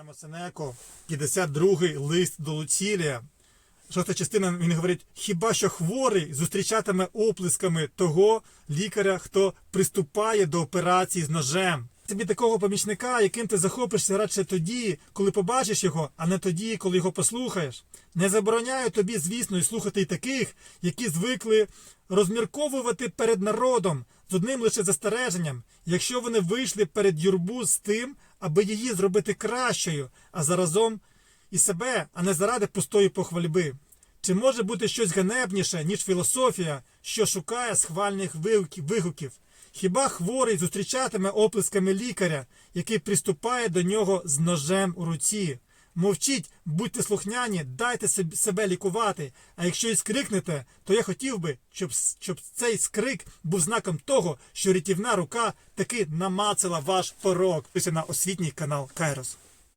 Читаємо Сенеко, 52-й лист до Луцілія. Шоста частина він говорить: хіба що хворий зустрічатиме оплесками того лікаря, хто приступає до операції з ножем. Тобі такого помічника, яким ти захопишся радше тоді, коли побачиш його, а не тоді, коли його послухаєш. Не забороняю тобі, звісно, і слухати й таких, які звикли розмірковувати перед народом з одним лише застереженням, якщо вони вийшли перед юрбу з тим, аби її зробити кращою, а заразом і себе, а не заради пустої похвальби. Чи може бути щось ганебніше, ніж філософія, що шукає схвальних вигуків-? Хіба хворий зустрічатиме оплесками лікаря, який приступає до нього з ножем у руці? Мовчіть, будьте слухняні, дайте себе лікувати. А якщо і скрикнете, то я хотів би, щоб, щоб цей скрик був знаком того, що рятівна рука таки намацала ваш порог. Пише на освітній канал Кайрос.